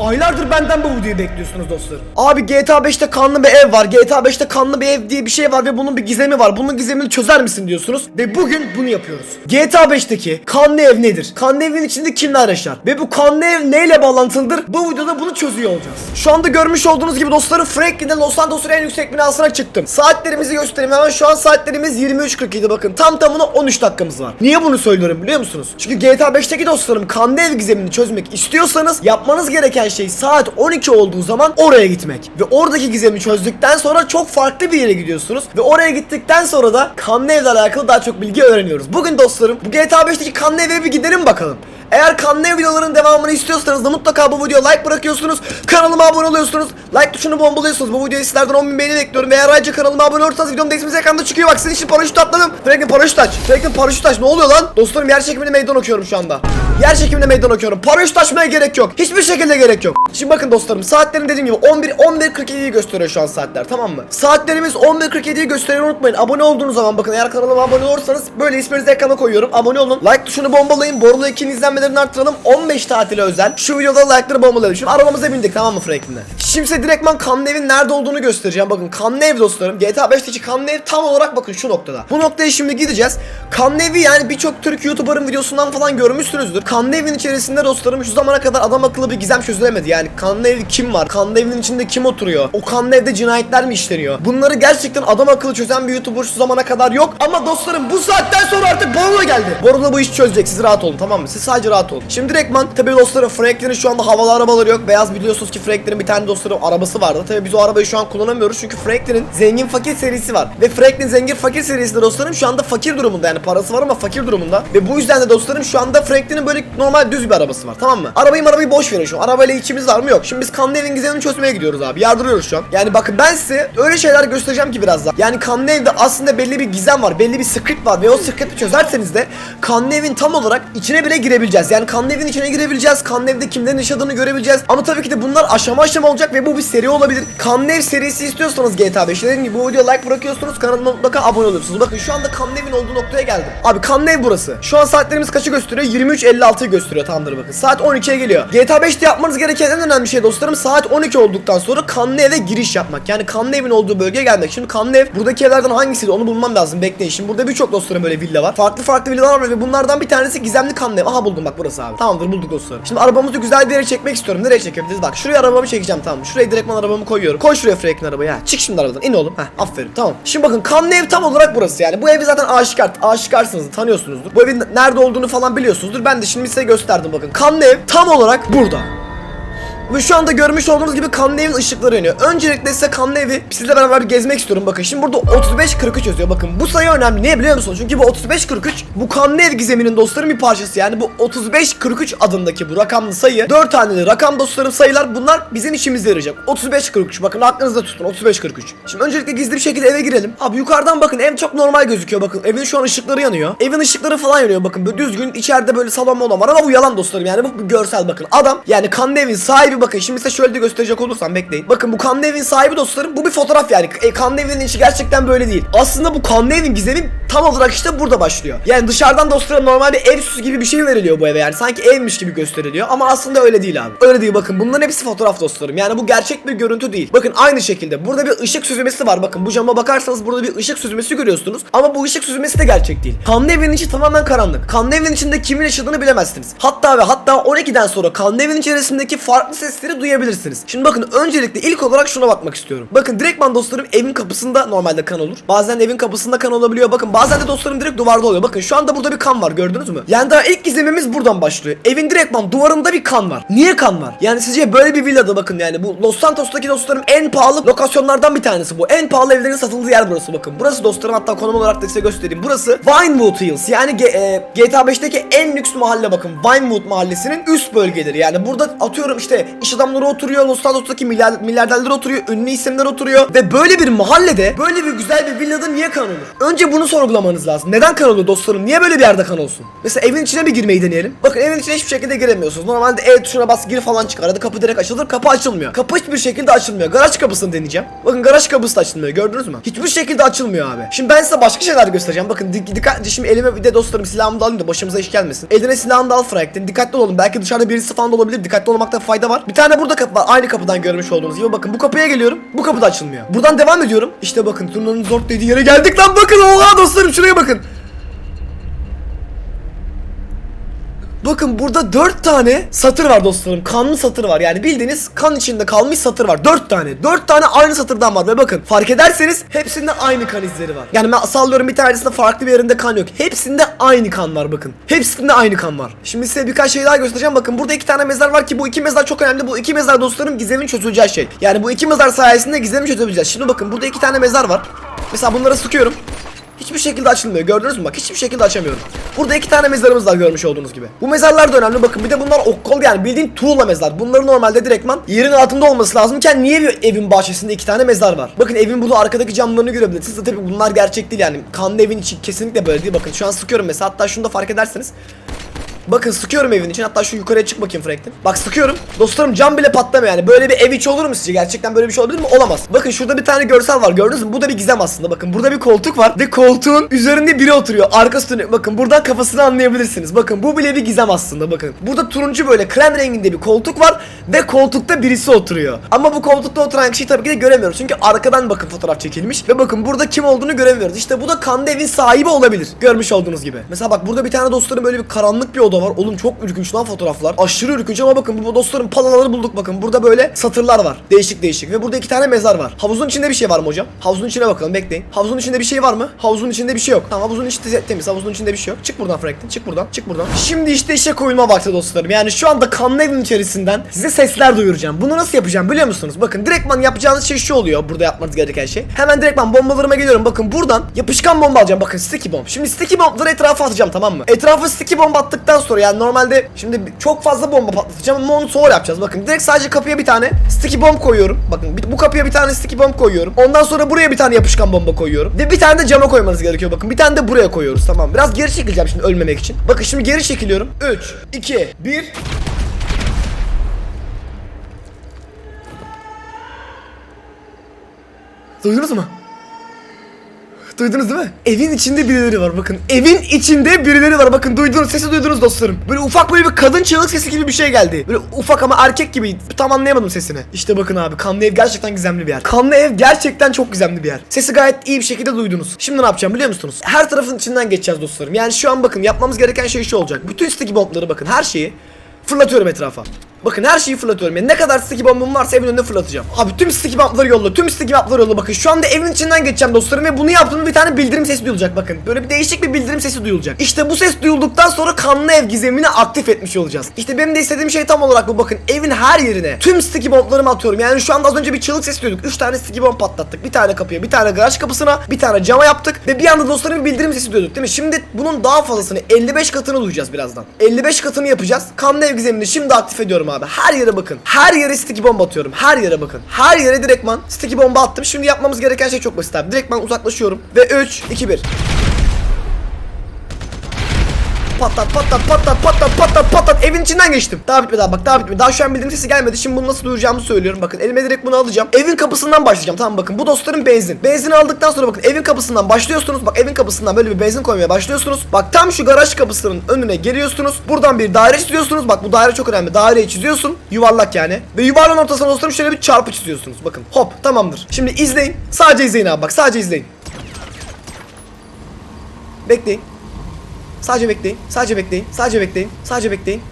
aylardır benden bu videoyu bekliyorsunuz dostlarım. Abi GTA 5'te kanlı bir ev var. GTA 5'te kanlı bir ev diye bir şey var ve bunun bir gizemi var. Bunun gizemini çözer misin diyorsunuz. Ve bugün bunu yapıyoruz. GTA 5'teki kanlı ev nedir? Kanlı evin içinde kimler yaşar? Ve bu kanlı ev neyle bağlantılıdır? Bu videoda bunu çözüyor olacağız. Şu anda görmüş olduğunuz gibi dostlarım Franklin'de Los Santos'un en yüksek binasına çıktım. Saatlerimizi göstereyim hemen. Şu an saatlerimiz 23.47 bakın. Tam tamına 13 dakikamız var. Niye bunu söylüyorum biliyor musunuz? Çünkü GTA 5'teki dostlarım kanlı ev gizemini çözmek istiyorsanız yapmanız gereken şey saat 12 olduğu zaman oraya gitmek. Ve oradaki gizemi çözdükten sonra çok farklı bir yere gidiyorsunuz. Ve oraya gittikten sonra da kanlı evle alakalı daha çok bilgi öğreniyoruz. Bugün dostlarım bu GTA 5'teki kanlı eve bir gidelim bakalım. Eğer kanlı videoların devamını istiyorsanız da mutlaka bu videoya like bırakıyorsunuz. Kanalıma abone oluyorsunuz. Like tuşunu bombalıyorsunuz. Bu videoya sizlerden 10.000 beğeni bekliyorum. Ve ayrıca kanalıma abone olursanız videonun isminiz ekranda çıkıyor. Bak sizin için paraşüt atladım. Franklin paraşüt aç. Franklin paraşüt aç. Ne oluyor lan? Dostlarım yer çekimine meydan okuyorum şu anda. Yer çekimine meydan okuyorum. Paraşüt açmaya gerek yok. Hiçbir şekilde gerek yok. Şimdi bakın dostlarım saatlerim dediğim gibi 11 11.47'yi gösteriyor şu an saatler tamam mı? Saatlerimiz 11.47'yi gösteriyor unutmayın. Abone olduğunuz zaman bakın eğer kanalıma abone olursanız böyle isminizi ekrana koyuyorum. Abone olun. Like tuşunu bombalayın. Borlu 2'nin izlenmelerini arttıralım. 15 tatile özel. Şu videoda like'ları bombalayalım. Şimdi arabamıza bindik tamam mı Franklin'le? Şimdi size direktman kanlı evin nerede olduğunu göstereceğim. Bakın kanlı ev dostlarım. GTA 5'teki kanlı ev tam olarak bakın şu noktada. Bu noktaya şimdi gideceğiz. Kanlı evi yani birçok Türk YouTuber'ın videosundan falan görmüşsünüzdür. Kanlı evin içerisinde dostlarım şu zamana kadar adam akıllı bir gizem çözülemedi. Yani kanlı ev kim var? Kanlı evin içinde kim oturuyor? O kanlı evde cinayetler mi işleniyor? Bunları gerçekten adam akıllı çözen bir YouTuber şu zamana kadar yok. Ama dostlarım bu saatten sonra artık Borla geldi. Borla bu işi çözecek. Siz rahat olun tamam mı? Siz sadece rahat olun. Şimdi direktman tabii dostlarım Franklin'in şu anda havalı arabaları yok. Beyaz biliyorsunuz ki Franklin'in bir tane dostlarım arabası vardı. Tabii biz o arabayı şu an kullanamıyoruz çünkü Franklin'in zengin fakir serisi var. Ve Franklin zengin fakir serisinde dostlarım şu anda fakir durumunda. Yani parası var ama fakir durumunda. Ve bu yüzden de dostlarım şu anda Franklin'in böyle normal düz bir arabası var tamam mı? Arabayı arabayı boş verin şu an. Arabayla içimiz var mı yok. Şimdi biz kanlı evin gizemini çözmeye gidiyoruz abi. Yardırıyoruz şu an. Yani bakın ben size öyle şeyler göstereceğim ki birazdan. Yani kanlı evde aslında belli bir gizem var. Belli bir script var. Ve o script'i çözerseniz de kanlı evin tam olarak içine bile girebileceğiz. Yani kanlı evin içine girebileceğiz. Kanlı evde kimlerin yaşadığını görebileceğiz. Ama tabii ki de bunlar aşama aşama olacak ve bu bir seri olabilir. Kanlı ev serisi istiyorsanız GTA 5'te dediğim gibi bu videoya like bırakıyorsunuz. Kanalıma mutlaka abone oluyorsunuz. Bakın şu anda kanlı evin olduğu noktaya geldim. Abi kanlı ev burası. Şu an saatlerimiz kaçı gösteriyor? 23.56'yı gösteriyor tamamdır bakın. Saat 12'ye geliyor. GTA 5'te yapmanız gereken en önemli şey dostlarım saat 12 olduktan sonra kanlı eve giriş yapmak. Yani kanlı evin olduğu bölgeye gelmek. Şimdi kanlı ev buradaki evlerden hangisiydi onu bulmam lazım. Bekleyin. Şimdi burada birçok dostlarım böyle villa var. Farklı farklı villalar var ve bunlardan bir tanesi gizemli kanlı ev. Aha buldum bak burası abi. Tamamdır bulduk dostlarım. Şimdi arabamızı güzel bir yere çekmek istiyorum. Nereye çekebiliriz? Bak şuraya arabamı çekeceğim tamam. Şuraya direktman arabamı koyuyorum. Koy şuraya Frank'in arabayı. Ha. Çık şimdi arabadan. İn oğlum. Ha aferin. Tamam. Şimdi bakın kanlı ev tam olarak burası yani. Bu evi zaten aşikar. Aşikarsınız. Tanıyorsunuzdur. Bu evin nerede olduğunu falan biliyorsunuzdur. Ben de şimdi size gösterdim bakın. Kanlı ev tam olarak burada. Ve şu anda görmüş olduğunuz gibi kanlı evin ışıkları yanıyor. Öncelikle size kanlı evi sizle beraber bir gezmek istiyorum. Bakın şimdi burada 35-43 yazıyor. Bakın bu sayı önemli. Niye biliyor musunuz? Çünkü bu 35-43 bu kanlı ev gizeminin dostlarım bir parçası. Yani bu 35-43 adındaki bu rakamlı sayı 4 taneli rakam dostlarım sayılar bunlar bizim işimize yarayacak. 35-43 bakın aklınızda tutun 35-43. Şimdi öncelikle gizli bir şekilde eve girelim. Abi yukarıdan bakın ev çok normal gözüküyor bakın. Evin şu an ışıkları yanıyor. Evin ışıkları falan yanıyor bakın. Böyle düzgün içeride böyle salon molon var ama bu yalan dostlarım yani bu bir görsel bakın. Adam yani kanlı evin sahibi bakın şimdi size şöyle de gösterecek olursam bekleyin. Bakın bu kanlı evin sahibi dostlarım bu bir fotoğraf yani. E, kanlı evin içi gerçekten böyle değil. Aslında bu kanlı evin gizemi tam olarak işte burada başlıyor. Yani dışarıdan dostlarım normal bir ev süsü gibi bir şey veriliyor bu eve yani. Sanki evmiş gibi gösteriliyor ama aslında öyle değil abi. Öyle değil bakın bunların hepsi fotoğraf dostlarım. Yani bu gerçek bir görüntü değil. Bakın aynı şekilde burada bir ışık süzmesi var. Bakın bu cama bakarsanız burada bir ışık süzmesi görüyorsunuz. Ama bu ışık süzmesi de gerçek değil. Kanlı evin içi tamamen karanlık. Kanlı evin içinde kimin yaşadığını bilemezsiniz. Hatta ve hatta 12'den sonra kanlı evin içerisindeki farklı sesleri duyabilirsiniz. Şimdi bakın öncelikle ilk olarak şuna bakmak istiyorum. Bakın direktman dostlarım evin kapısında normalde kan olur. Bazen evin kapısında kan olabiliyor. Bakın bazen de dostlarım direkt duvarda oluyor. Bakın şu anda burada bir kan var gördünüz mü? Yani daha ilk gizemimiz buradan başlıyor. Evin direktman duvarında bir kan var. Niye kan var? Yani sizce böyle bir villada bakın yani bu Los Santos'taki dostlarım en pahalı lokasyonlardan bir tanesi bu. En pahalı evlerin satıldığı yer burası bakın. Burası dostlarım hatta konum olarak da size göstereyim. Burası Vinewood Hills. Yani G- e, GTA 5'teki en lüks mahalle bakın. Vinewood mahallesinin üst bölgeleri. Yani burada atıyorum işte iş adamları oturuyor. Los Santos'taki milyar, milyarderler oturuyor. Ünlü isimler oturuyor. Ve böyle bir mahallede böyle bir güzel bir villada niye kan olur? Önce bunu sorgulamanız lazım. Neden kan olur dostlarım? Niye böyle bir yerde kan olsun? Mesela evin içine bir girmeyi deneyelim. Bakın evin içine hiçbir şekilde giremiyorsunuz. Normalde E tuşuna bas gir falan çıkar. Hadi kapı direkt açılır. Kapı açılmıyor. Kapı hiçbir şekilde açılmıyor. Garaj kapısını deneyeceğim. Bakın garaj kapısı da açılmıyor. Gördünüz mü? Hiçbir şekilde açılmıyor abi. Şimdi ben size başka şeyler göstereceğim. Bakın dik- dikkatli şimdi elime bir de dostlarım silahımı da alayım da başımıza iş gelmesin. Eline silahını da al Franklin. Dikkatli olun. Belki dışarıda birisi falan da olabilir. Dikkatli olmakta fayda var. Var. Bir tane burada kapı var. Aynı kapıdan görmüş olduğunuz gibi. Bakın bu kapıya geliyorum. Bu kapı da açılmıyor. Buradan devam ediyorum. İşte bakın turnanın zor dediği yere geldik lan. Bakın oha dostlarım şuraya bakın. Bakın burada 4 tane satır var dostlarım. Kanlı satır var. Yani bildiğiniz kan içinde kalmış satır var. 4 tane. 4 tane aynı satırdan var. Ve bakın fark ederseniz hepsinde aynı kan izleri var. Yani ben sallıyorum bir tanesinde farklı bir yerinde kan yok. Hepsinde aynı kan var bakın. Hepsinde aynı kan var. Şimdi size birkaç şey daha göstereceğim. Bakın burada iki tane mezar var ki bu iki mezar çok önemli. Bu iki mezar dostlarım gizemin çözüleceği şey. Yani bu iki mezar sayesinde gizemi çözebileceğiz. Şimdi bakın burada iki tane mezar var. Mesela bunları sıkıyorum. Hiçbir şekilde açılmıyor. Gördünüz mü? Bak hiçbir şekilde açamıyorum. Burada iki tane mezarımız var görmüş olduğunuz gibi. Bu mezarlar da önemli. Bakın bir de bunlar okkol yani bildiğin tuğla mezar. Bunların normalde direktman yerin altında olması lazımken niye bir evin bahçesinde iki tane mezar var? Bakın evin bunu arkadaki camlarını görebilirsiniz. Tabii bunlar gerçek değil yani. Kanlı evin içi kesinlikle böyle değil. Bakın şu an sıkıyorum mesela. Hatta şunu da fark ederseniz. Bakın sıkıyorum evin için. Hatta şu yukarıya çık bakayım Frank'ten. Bak sıkıyorum. Dostlarım cam bile patlamıyor yani. Böyle bir ev içi olur mu sizce? Gerçekten böyle bir şey olabilir mi? Olamaz. Bakın şurada bir tane görsel var. Gördünüz mü? Bu da bir gizem aslında. Bakın burada bir koltuk var. Ve koltuğun üzerinde biri oturuyor. Arkası dönüyor. Bakın buradan kafasını anlayabilirsiniz. Bakın bu bile bir gizem aslında. Bakın. Burada turuncu böyle krem renginde bir koltuk var. Ve koltukta birisi oturuyor. Ama bu koltukta oturan kişiyi tabii ki de göremiyoruz. Çünkü arkadan bakın fotoğraf çekilmiş. Ve bakın burada kim olduğunu göremiyoruz. İşte bu da kanlı evin sahibi olabilir. Görmüş olduğunuz gibi. Mesela bak burada bir tane dostlarım böyle bir karanlık bir oda var. Oğlum çok ürkünç lan fotoğraflar. Aşırı ürkünç ama bakın bu dostlarım palaları bulduk bakın. Burada böyle satırlar var. Değişik değişik. Ve burada iki tane mezar var. Havuzun içinde bir şey var mı hocam? Havuzun içine bakalım bekleyin. Havuzun içinde bir şey var mı? Havuzun içinde bir şey yok. Tamam havuzun içi te- temiz. Havuzun içinde bir şey yok. Çık buradan Franklin. Çık buradan. Çık buradan. Şimdi işte işe koyulma vakti dostlarım. Yani şu anda kanlı evin içerisinden size sesler duyuracağım. Bunu nasıl yapacağım biliyor musunuz? Bakın direktman yapacağınız şey şu oluyor. Burada yapmanız gereken şey. Hemen direktman bombalarıma geliyorum. Bakın buradan yapışkan bomba alacağım. Bakın sticky bomb. Şimdi sticky bombları etrafa atacağım tamam mı? Etrafa sticky bomba attıktan sonra yani normalde şimdi çok fazla bomba patlatacağım ama onu sonra yapacağız. Bakın direkt sadece kapıya bir tane sticky bomb koyuyorum. Bakın bu kapıya bir tane sticky bomb koyuyorum. Ondan sonra buraya bir tane yapışkan bomba koyuyorum. Ve bir tane de cama koymanız gerekiyor. Bakın bir tane de buraya koyuyoruz tamam. Biraz geri çekileceğim şimdi ölmemek için. Bakın şimdi geri çekiliyorum. 3 2 1 Duydunuz mu? Duydunuz değil mi? Evin içinde birileri var bakın. Evin içinde birileri var. Bakın duydunuz sesi duydunuz dostlarım. Böyle ufak böyle bir kadın çığlık sesi gibi bir şey geldi. Böyle ufak ama erkek gibi. Tam anlayamadım sesini. İşte bakın abi kanlı ev gerçekten gizemli bir yer. Kanlı ev gerçekten çok gizemli bir yer. Sesi gayet iyi bir şekilde duydunuz. Şimdi ne yapacağım biliyor musunuz? Her tarafın içinden geçeceğiz dostlarım. Yani şu an bakın yapmamız gereken şey şu olacak. Bütün sticky bombları bakın her şeyi fırlatıyorum etrafa. Bakın her şeyi fırlatıyorum. Yani ne kadar sticky bombum varsa evin önüne fırlatacağım. Abi tüm sticky bombları yolla. Tüm sticky bombları yolla. Bakın şu anda evin içinden geçeceğim dostlarım ve bunu yaptığımda bir tane bildirim sesi duyulacak bakın. Böyle bir değişik bir bildirim sesi duyulacak. İşte bu ses duyulduktan sonra kanlı ev gizemini aktif etmiş olacağız. İşte benim de istediğim şey tam olarak bu bakın. Evin her yerine tüm sticky bomblarımı atıyorum. Yani şu anda az önce bir çığlık sesi duyduk. 3 tane sticky bomb patlattık. Bir tane kapıya, bir tane garaj kapısına, bir tane cama yaptık ve bir anda dostlarım bir bildirim sesi duyduk değil mi? Şimdi bunun daha fazlasını 55 katını duyacağız birazdan. 55 katını yapacağız. Kanlı ev gizemini şimdi aktif ediyorum abi. Her yere bakın. Her yere sticky bomba atıyorum. Her yere bakın. Her yere direktman sticky bomba attım. Şimdi yapmamız gereken şey çok basit abi. Direktman uzaklaşıyorum ve 3 2 1 patlat patlat patlat patlat patlat patlat evin içinden geçtim. Daha bitmedi abi bak daha bitmedi. Daha şu an bildirim sesi gelmedi. Şimdi bunu nasıl duyuracağımı söylüyorum. Bakın elime direkt bunu alacağım. Evin kapısından başlayacağım. Tamam bakın bu dostların benzin. Benzini aldıktan sonra bakın evin kapısından başlıyorsunuz. Bak evin kapısından böyle bir benzin koymaya başlıyorsunuz. Bak tam şu garaj kapısının önüne geliyorsunuz. Buradan bir daire çiziyorsunuz. Bak bu daire çok önemli. Daireyi çiziyorsun. Yuvarlak yani. Ve yuvarlağın ortasına dostlarım şöyle bir çarpı çiziyorsunuz. Bakın hop tamamdır. Şimdi izleyin. Sadece izleyin abi bak sadece izleyin. Bekleyin. Sadece bekleyin. Sadece bekleyin. Sadece bekleyin. Sadece bekleyin.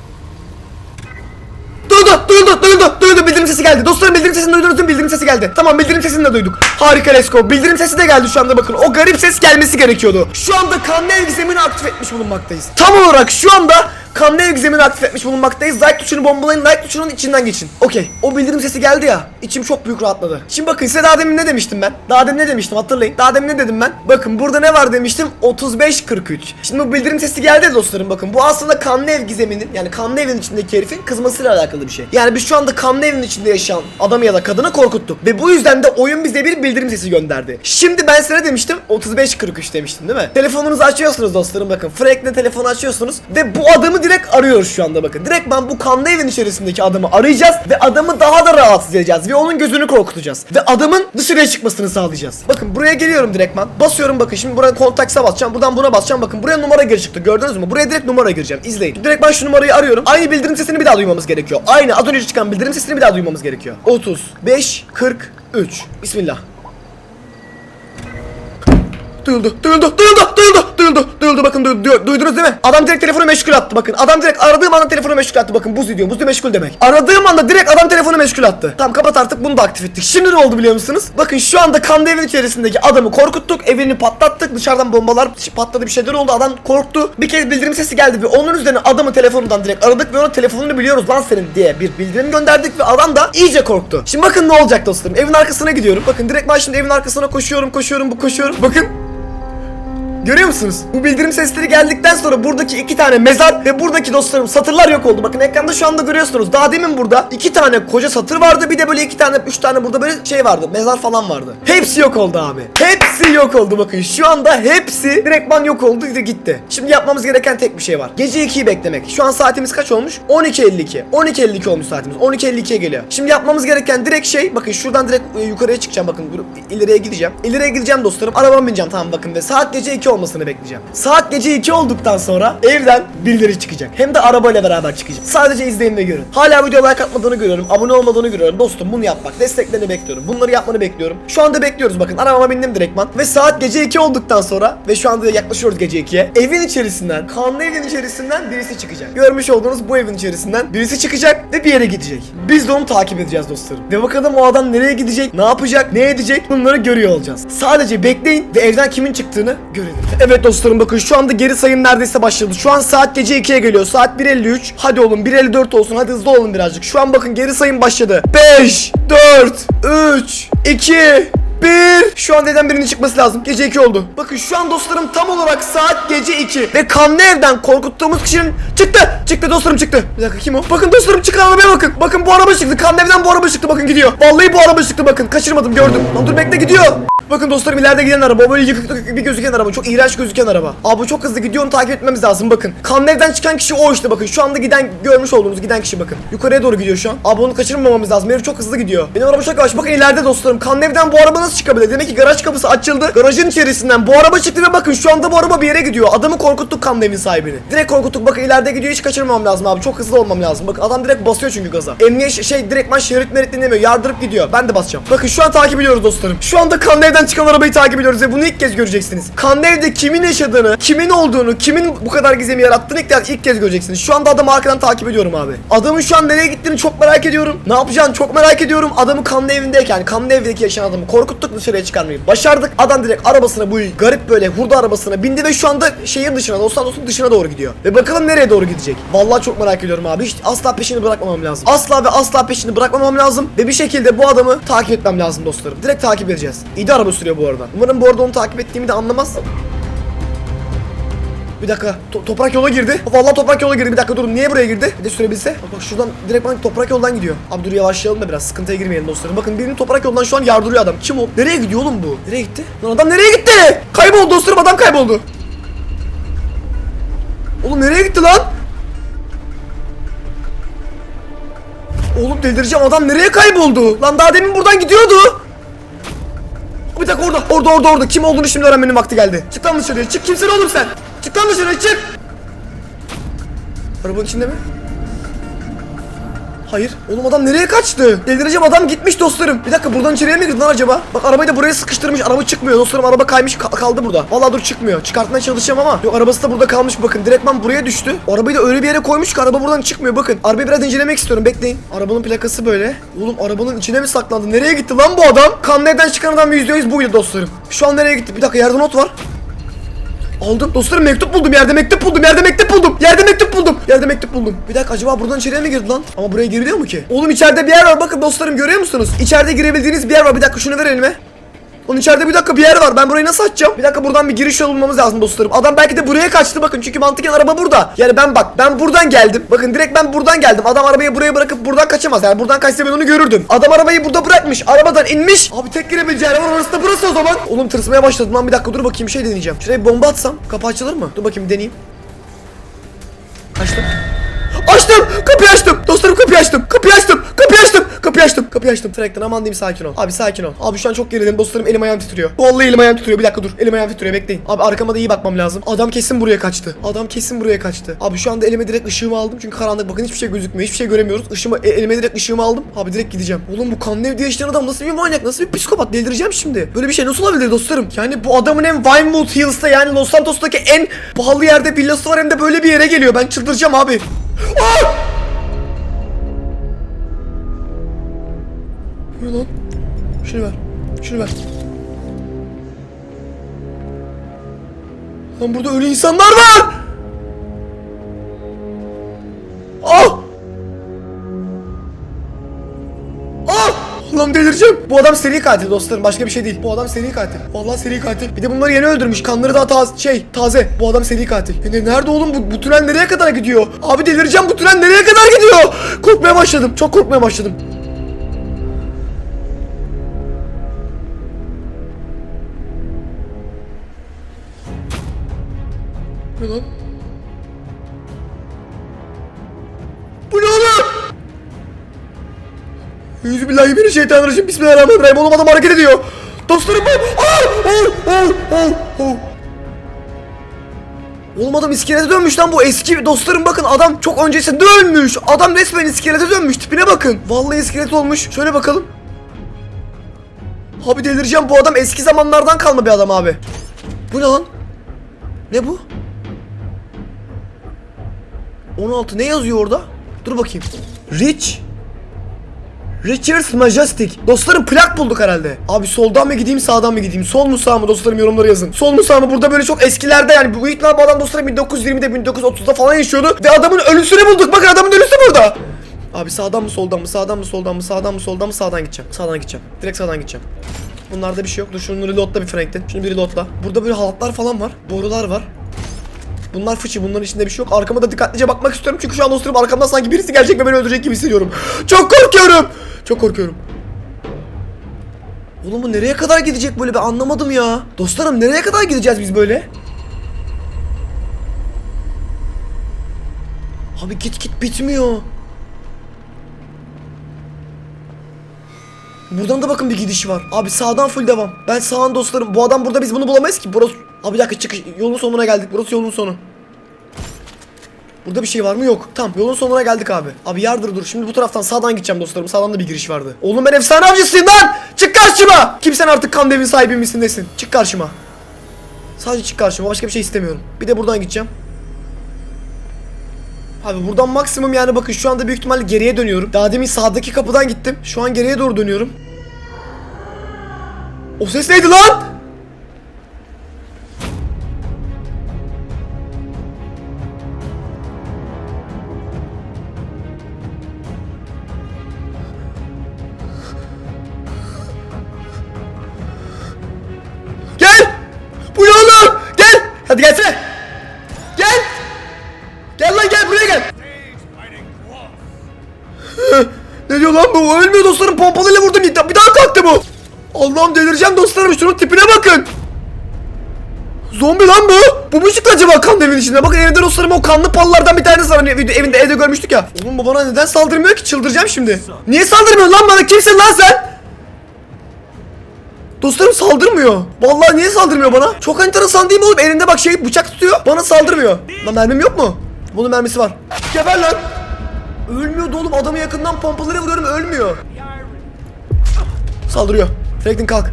Duyuldu, duyuldu, duyuldu, duyuldu. Bildirim sesi geldi. Dostlarım bildirim sesini duydunuz mi? Bildirim sesi geldi. Tamam bildirim sesini de duyduk. Harika let's go. Bildirim sesi de geldi şu anda bakın. O garip ses gelmesi gerekiyordu. Şu anda kanlı ev gizemini aktif etmiş bulunmaktayız. Tam olarak şu anda kanlı ev gizemini aktif etmiş bulunmaktayız. Like tuşunu bombalayın, like tuşunun içinden geçin. Okey. O bildirim sesi geldi ya. İçim çok büyük rahatladı. Şimdi bakın size daha demin ne demiştim ben? Daha demin ne demiştim hatırlayın. Daha demin ne dedim ben? Bakın burada ne var demiştim? 35-43. Şimdi bu bildirim sesi geldi dostlarım bakın. Bu aslında kanlı ev gizeminin yani kanlı evin içindeki herifin kızmasıyla alakalı bir şey. Yani biz şu anda kanlı evin içinde yaşayan adamı ya da kadını korkuttuk. Ve bu yüzden de oyun bize bir bildirim sesi gönderdi. Şimdi ben sana demiştim 3543 demiştim değil mi? Telefonunuzu açıyorsunuz dostlarım bakın. Frank'le telefonu açıyorsunuz ve bu adamı direkt arıyoruz şu anda bakın. Direkt ben bu kanlı evin içerisindeki adamı arayacağız ve adamı daha da rahatsız edeceğiz ve onun gözünü korkutacağız. Ve adamın dışarıya çıkmasını sağlayacağız. Bakın buraya geliyorum direktman. Basıyorum bakın şimdi buraya kontaksa basacağım. Buradan buna basacağım bakın. Buraya numara gir çıktı gördünüz mü? Buraya direkt numara gireceğim. İzleyin. Direkt ben şu numarayı arıyorum. Aynı bildirim sesini bir daha duymamız gerekiyor. Aynı az önce çıkan bildirim sesini bir daha duymamız gerekiyor. 35 43 Bismillah. Duyuldu, duyuldu, duyuldu, duyuldu, duyuldu, duyuldu. Bakın du- du- duydunuz değil mi? Adam direkt telefonu meşgul attı bakın. Adam direkt aradığım anda telefonu meşgul attı bakın. Buz diyor, buz meşgul demek. Aradığım anda direkt adam telefonu meşgul attı. Tamam kapat artık bunu da aktif ettik. Şimdi ne oldu biliyor musunuz? Bakın şu anda kanlı evin içerisindeki adamı korkuttuk. Evini patlattık. Dışarıdan bombalar patladı bir şeyler oldu. Adam korktu. Bir kez bildirim sesi geldi ve onun üzerine adamı telefonundan direkt aradık ve ona telefonunu biliyoruz lan senin diye bir bildirim gönderdik ve adam da iyice korktu. Şimdi bakın ne olacak dostlarım. Evin arkasına gidiyorum. Bakın direkt ben şimdi evin arkasına koşuyorum, koşuyorum, bu koşuyorum. Bakın Görüyor musunuz? Bu bildirim sesleri geldikten sonra buradaki iki tane mezar ve buradaki dostlarım satırlar yok oldu. Bakın ekranda şu anda görüyorsunuz. Daha demin burada iki tane koca satır vardı. Bir de böyle iki tane, üç tane burada böyle şey vardı. Mezar falan vardı. Hepsi yok oldu abi. Hepsi yok oldu bakın. Şu anda hepsi direktman yok oldu gitti. Şimdi yapmamız gereken tek bir şey var. Gece 2'yi beklemek. Şu an saatimiz kaç olmuş? 12.52. 12.52 olmuş saatimiz. 12.52'ye geliyor. Şimdi yapmamız gereken direkt şey bakın şuradan direkt e, yukarıya çıkacağım bakın ileriye gideceğim. İleriye gideceğim dostlarım. Arabama bineceğim tamam bakın ve saat gece 2 olmasını bekleyeceğim. Saat gece 2 olduktan sonra evden birileri çıkacak. Hem de arabayla beraber çıkacak. Sadece izleyin ve görün. Hala video like atmadığını görüyorum. Abone olmadığını görüyorum. Dostum bunu yapmak. Desteklerini bekliyorum. Bunları yapmanı bekliyorum. Şu anda bekliyoruz bakın. Arabama bindim direktman. Ve saat gece 2 olduktan sonra ve şu anda yaklaşıyoruz gece 2'ye. Evin içerisinden, kanlı evin içerisinden birisi çıkacak. Görmüş olduğunuz bu evin içerisinden birisi çıkacak ve bir yere gidecek. Biz de onu takip edeceğiz dostlarım. Ve bakalım o adam nereye gidecek, ne yapacak, ne edecek bunları görüyor olacağız. Sadece bekleyin ve evden kimin çıktığını görelim. Evet dostlarım bakın şu anda geri sayım neredeyse başladı. Şu an saat gece 2'ye geliyor. Saat 1.53. Hadi oğlum 1.54 olsun. Hadi hızlı olun birazcık. Şu an bakın geri sayım başladı. 5, 4, 3, 2, 1 Şu an neden birinin çıkması lazım. Gece 2 oldu. Bakın şu an dostlarım tam olarak saat gece 2 ve kanlı evden korkuttuğumuz kişinin çıktı. Çıktı dostlarım çıktı. Bir dakika kim o? Bakın dostlarım çıkan arabaya bakın. Bakın bu araba çıktı. Kanlı evden bu araba çıktı. Bakın gidiyor. Vallahi bu araba çıktı bakın. Kaçırmadım gördüm. Lan dur bekle gidiyor. Bakın dostlarım ileride giden araba. Böyle yıkık yıkık bir gözüken araba. Çok iğrenç gözüken araba. Abi çok hızlı gidiyor onu takip etmemiz lazım bakın. Kanlı evden çıkan kişi o işte bakın. Şu anda giden görmüş olduğunuz giden kişi bakın. Yukarıya doğru gidiyor şu an. Abi onu kaçırmamamız lazım. Herif çok hızlı gidiyor. Benim araba çok yavaş. Bakın ileride dostlarım. Kanlı evden bu araba nasıl çıkabilir? Demek ki garaj kapısı açıldı. Garajın içerisinden bu araba çıktı ve bakın şu anda bu araba bir yere gidiyor. Adamı korkuttuk kanlı evin sahibini. Direkt korkuttuk. Bakın ileride gidiyor. Hiç kaçırmamam lazım abi. Çok hızlı olmam lazım. Bakın adam direkt basıyor çünkü gaza. Emniyet şey direktman şerit merit dinlemiyor. Yardırıp gidiyor. Ben de basacağım. Bakın şu an takip ediyoruz dostlarım. Şu anda kanlı evden çıkan arabayı takip ediyoruz ve bunu ilk kez göreceksiniz. Kanlı evde kimin yaşadığını, kimin olduğunu, kimin bu kadar gizemi yarattığını ilk, ilk kez göreceksiniz. Şu anda adamı arkadan takip ediyorum abi. Adamın şu an nereye gittiğini çok merak ediyorum. Ne yapacağını çok merak ediyorum. Adamı kanlı evindeyken, kanlı evdeki yaşayan adamı korkuttuk dışarıya çıkarmayı. Başardık. Adam direkt arabasına bu garip böyle hurda arabasına bindi ve şu anda şehir dışına, Los Santos'un dışına doğru gidiyor. Ve bakalım nereye doğru gidecek. Vallahi çok merak ediyorum abi. Hiç asla peşini bırakmamam lazım. Asla ve asla peşini bırakmamam lazım. Ve bir şekilde bu adamı takip etmem lazım dostlarım. Direkt takip edeceğiz. İyi de araba sürüyor bu arada. Umarım bu arada onu takip ettiğimi de anlamaz. Bir dakika. To- toprak yola girdi. Vallahi toprak yola girdi. Bir dakika durun. Niye buraya girdi? Bir de sürebilse. Bak, bak şuradan direkt bana toprak yoldan gidiyor. Abi dur yavaşlayalım da biraz. Sıkıntıya girmeyelim dostlarım. Bakın birinin toprak yoldan şu an yardırıyor adam. Kim o? Nereye gidiyor oğlum bu? Nereye gitti? Lan adam nereye gitti? Kayboldu dostlarım. Adam kayboldu. Oğlum nereye gitti lan? Oğlum delireceğim adam nereye kayboldu? Lan daha demin buradan gidiyordu. Bir dakika orada. Orada orada orada. Kim olduğunu şimdi öğrenmenin vakti geldi. Çık lan dışarıya. Çık kimsin oğlum sen? Çık lan dışarıya çık. Arabanın içinde mi? Hayır. Oğlum adam nereye kaçtı? Delireceğim adam gitmiş dostlarım. Bir dakika buradan içeriye mi girdi lan acaba? Bak arabayı da buraya sıkıştırmış. Araba çıkmıyor dostlarım. Araba kaymış ka- kaldı burada. Vallahi dur çıkmıyor. Çıkartmaya çalışacağım ama. Yok arabası da burada kalmış bakın. Direktman buraya düştü. Arabayı da öyle bir yere koymuş ki araba buradan çıkmıyor bakın. Arabayı biraz incelemek istiyorum. Bekleyin. Arabanın plakası böyle. Oğlum arabanın içine mi saklandı? Nereye gitti lan bu adam? Kanlı evden çıkan adam %100 buydu dostlarım. Şu an nereye gitti? Bir dakika yerde not var. Aldım. Dostlarım mektup buldum. Yerde mektup buldum. Yerde mektup buldum. Yerde mektup buldum. Yerde mektup buldum. Bir dakika acaba buradan içeriye mi girdi lan? Ama buraya giriliyor mu ki? Oğlum içeride bir yer var. Bakın dostlarım görüyor musunuz? İçeride girebildiğiniz bir yer var. Bir dakika şunu ver elime. Onun içeride bir dakika bir yer var. Ben burayı nasıl açacağım? Bir dakika buradan bir giriş yolu bulmamız lazım dostlarım. Adam belki de buraya kaçtı bakın. Çünkü mantıken araba burada. Yani ben bak ben buradan geldim. Bakın direkt ben buradan geldim. Adam arabayı buraya bırakıp buradan kaçamaz. Yani buradan kaçsa ben onu görürdüm. Adam arabayı burada bırakmış. Arabadan inmiş. Abi tek girebileceği yer var. Orası da burası o zaman. Oğlum tırsmaya başladım lan. Bir dakika dur bakayım bir şey deneyeceğim. Şuraya bir bomba atsam kapı açılır mı? Dur bakayım deneyeyim. Açtım. Açtım! Kapıyı açtım! Dostlarım kapıyı açtım! Kapıyı açtım! Kapıyı açtım! Kapıyı açtım! Kapıyı açtım. Frank'ten aman diyeyim sakin ol. Abi sakin ol. Abi şu an çok gerildim. Dostlarım elim ayağım titriyor. Vallahi elim ayağım titriyor. Bir dakika dur. Elim ayağım titriyor. Bekleyin. Abi arkama da iyi bakmam lazım. Adam kesin buraya kaçtı. Adam kesin buraya kaçtı. Abi şu anda elime direkt ışığımı aldım. Çünkü karanlık bakın hiçbir şey gözükmüyor. Hiçbir şey göremiyoruz. Işığımı, e- elime direkt ışığımı aldım. Abi direkt gideceğim. Oğlum bu kanlı evde yaşayan adam nasıl bir manyak? Nasıl bir psikopat? Delireceğim şimdi. Böyle bir şey nasıl olabilir dostlarım? Yani bu adamın hem Vinewood Hills'ta yani Los Santos'taki en pahalı yerde villası var hem de böyle bir yere geliyor. Ben çıldıracağım abi. Aa! Ne lan? Şunu ver. Şunu ver. Lan burada ölü insanlar var. Ah! Ah! Allah'ım delireceğim. Bu adam seri katil dostlarım. Başka bir şey değil. Bu adam seri katil. Vallahi seri katil. Bir de bunları yeni öldürmüş. Kanları daha taze şey taze. Bu adam seri katil. Yani nerede oğlum bu, bu tünel nereye kadar gidiyor? Abi delireceğim bu tünel nereye kadar gidiyor? Korkmaya başladım. Çok korkmaya başladım. Yüzbillahimineşşeytanirracim. Bismillahirrahmanirrahim. Oğlum adam hareket ediyor. Dostlarım bu. Aa! Aa! Aa! Aa! Oğlum adam iskelete dönmüş lan bu eski dostlarım bakın adam çok öncesinde ölmüş. Adam resmen iskelete dönmüş tipine bakın. Vallahi iskelet olmuş. Şöyle bakalım. Abi delireceğim bu adam eski zamanlardan kalma bir adam abi. Bu ne lan? Ne bu? 16 ne yazıyor orada? Dur bakayım. Rich Richards Majestic. Dostlarım plak bulduk herhalde. Abi soldan mı gideyim sağdan mı gideyim? Sol mu sağ mı dostlarım yorumlara yazın. Sol mu sağ mı? Burada böyle çok eskilerde yani bu bu adam dostlarım 1920'de 1930'da falan yaşıyordu. Ve adamın ölüsünü bulduk. Bakın adamın ölüsü burada. Abi sağdan mı soldan mı sağdan mı soldan mı sağdan mı soldan mı sağdan gideceğim. Sağdan gideceğim. Direkt sağdan gideceğim. Bunlarda bir şey yok. Dur şunu reloadla bir Frank'ten. Şunu bir reloadla. Burada böyle halatlar falan var. Borular var. Bunlar fıçı bunların içinde bir şey yok. Arkama da dikkatlice bakmak istiyorum çünkü şu an dostlarım arkamdan sanki birisi gelecek ve beni öldürecek gibi hissediyorum. Çok korkuyorum. Çok korkuyorum. Oğlum bu nereye kadar gidecek böyle ben anlamadım ya. Dostlarım nereye kadar gideceğiz biz böyle? Abi git git bitmiyor. Buradan da bakın bir gidiş var. Abi sağdan full devam. Ben sağın dostlarım. Bu adam burada biz bunu bulamayız ki. Burası... Abi bir dakika çıkış. Yolun sonuna geldik. Burası yolun sonu. Burada bir şey var mı? Yok. Tamam yolun sonuna geldik abi. Abi yardır dur. Şimdi bu taraftan sağdan gideceğim dostlarım. Sağdan da bir giriş vardı. Oğlum ben efsane avcısıyım lan. Çık karşıma. Kimsen artık kan devin sahibi misin nesin? Çık karşıma. Sadece çık karşıma. Başka bir şey istemiyorum. Bir de buradan gideceğim. Abi buradan maksimum yani bakın şu anda büyük ihtimalle geriye dönüyorum. Daha demin sağdaki kapıdan gittim. Şu an geriye doğru dönüyorum. O ses neydi lan? Dostlarım pompalıyla vurdum bir daha, kalktı bu. Allah'ım delireceğim dostlarım şunun tipine bakın. Zombi lan bu. Bu mu çıktı acaba kan devin içinde? Bakın elinde dostlarım o kanlı pallardan bir tanesi var. Hani evinde evde görmüştük ya. Oğlum bu bana neden saldırmıyor ki? Çıldıracağım şimdi. Niye saldırmıyor lan bana? Kimsin lan sen? Dostlarım saldırmıyor. Vallahi niye saldırmıyor bana? Çok enteresan değil mi oğlum? Elinde bak şey bıçak tutuyor. Bana saldırmıyor. Lan mermim yok mu? Bunun mermisi var. Geber lan. Ölmüyordu oğlum. Adamı yakından pompalara vuruyorum ölmüyor. Saldırıyor. Franklin kalk.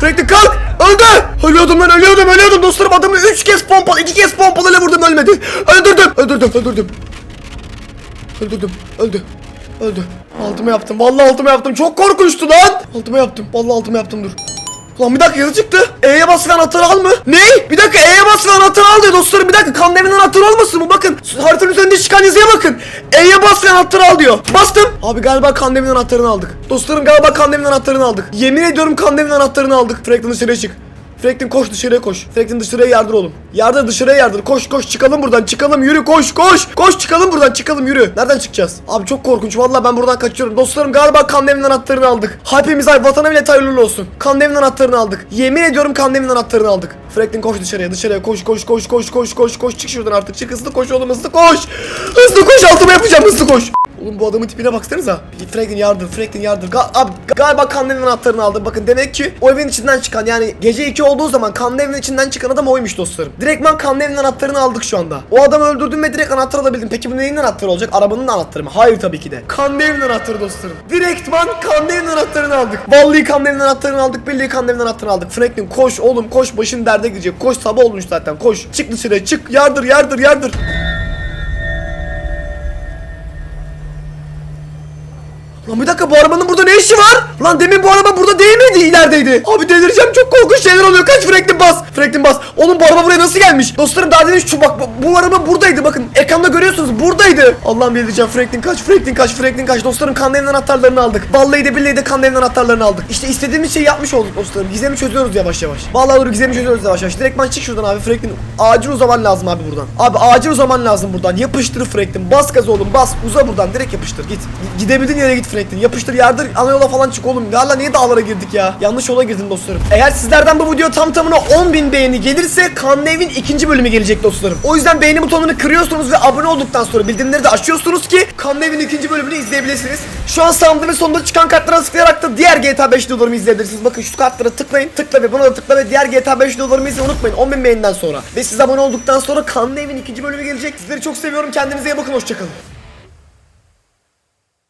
Franklin kalk. Öldü. Ölüyordum lan ölüyordum ölüyordum dostlarım. Adamı 3 kez pompalı 2 kez pompalıyla vurdum ölmedi. Öldürdüm. Öldürdüm öldürdüm. Öldürdüm. Öldü. Öldü. Altıma yaptım. Vallahi altıma yaptım. Çok korkunçtu lan. Altıma yaptım. Vallahi altıma yaptım dur. Lan bir dakika yazı çıktı. E'ye bas ve anahtarı al mı? Ne? Bir dakika E'ye bas ve anahtarı al diyor dostlarım. Bir dakika kan devinin anahtarı olmasın bu? Bakın haritanın üzerinde çıkan yazıya bakın. E'ye bas ve anahtarı al diyor. Bastım. Abi galiba kan devinin anahtarını aldık. Dostlarım galiba kan devinin anahtarını aldık. Yemin ediyorum kan devinin anahtarını aldık. Franklin dışarıya çık. Franklin koş dışarıya koş. Franklin dışarıya yardır oğlum. Yardır dışarıya yardır. Koş koş çıkalım buradan. Çıkalım yürü koş koş. Koş çıkalım buradan çıkalım yürü. Nereden çıkacağız? Abi çok korkunç. Vallahi ben buradan kaçıyorum. Dostlarım galiba Kandem'in anahtarını aldık. Hepimiz ay vatana bile hayırlı olsun. Kandem'in anahtarını aldık. Yemin ediyorum Kandem'in anahtarını aldık. Franklin koş dışarıya dışarıya koş koş koş koş koş koş koş çık şuradan artık çık hızlı koş oğlum hızlı koş. Hızlı koş altıma yapacağım hızlı koş. Oğlum bu adamın tipine baksanıza. Franklin yardır, Franklin yardır. Ga abi galiba Kandem'in anahtarını aldı. Bakın demek ki o evin içinden çıkan yani gece 2 olduğu zaman Kandem'in içinden çıkan adam oymuş dostlarım. Direktman Kandem'in anahtarını aldık şu anda. O adamı öldürdüm ve direkt anahtar alabildim. Peki bu neyin anahtarı olacak? Arabanın anahtarı mı? Hayır tabii ki de. Kandem'in anahtarı dostlarım. Direktman Kandem'in anahtarını aldık. Vallahi Kandem'in anahtarını aldık. Billahi Kandem'in anahtarını aldık. Franklin koş oğlum koş başın derde girecek. Koş sabah olmuş zaten koş. Çık dışarıya çık. Yardır yardır yardır. Lan bir dakika bu arabanın burada ne işi var? Lan demin bu araba burada değil miydi? İlerideydi. Abi delireceğim çok korkunç şeyler oluyor. Kaç Franklin bas. Franklin bas. Oğlum bu araba buraya nasıl gelmiş? Dostlarım daha demin şu bak bu, araba buradaydı bakın. Ekranda görüyorsunuz buradaydı. Allah'ım delireceğim Franklin kaç Franklin kaç Franklin kaç. Dostlarım kan devinin anahtarlarını aldık. Vallahi de billahi de kan devinin anahtarlarını aldık. İşte istediğimiz şeyi yapmış olduk dostlarım. Gizemi çözüyoruz yavaş yavaş. Vallahi doğru gizemi çözüyoruz yavaş yavaş. Direktman çık şuradan abi Franklin. Acil uzaman lazım abi buradan. Abi acil uzaman lazım buradan. Yapıştır Franklin. Bas gaz oğlum bas. Uza buradan direkt yapıştır git. Gidebildiğin yere git Franklin. Yapıştır yardır. Ana yola falan çık oğlum. Hala niye dağlara girdik ya? Yanlış yola girdim dostlarım. Eğer sizlerden bu video tam tamına 10.000 beğeni gelirse Kanlı Evin ikinci bölümü gelecek dostlarım. O yüzden beğeni butonunu kırıyorsunuz ve abone olduktan sonra bildirimleri de açıyorsunuz ki Kanlı Evin ikinci bölümünü izleyebilirsiniz. Şu an sandığın sonunda çıkan kartlara tıklayarak da diğer GTA 5 videolarımı izleyebilirsiniz. Bakın şu kartlara tıklayın. Tıkla ve buna da tıkla ve diğer GTA 5 videolarımı izlemeyi unutmayın. 10.000 beğeniden sonra. Ve siz abone olduktan sonra Kanlı Evin ikinci bölümü gelecek. Sizleri çok seviyorum. Kendinize iyi bakın. Hoşçakalın.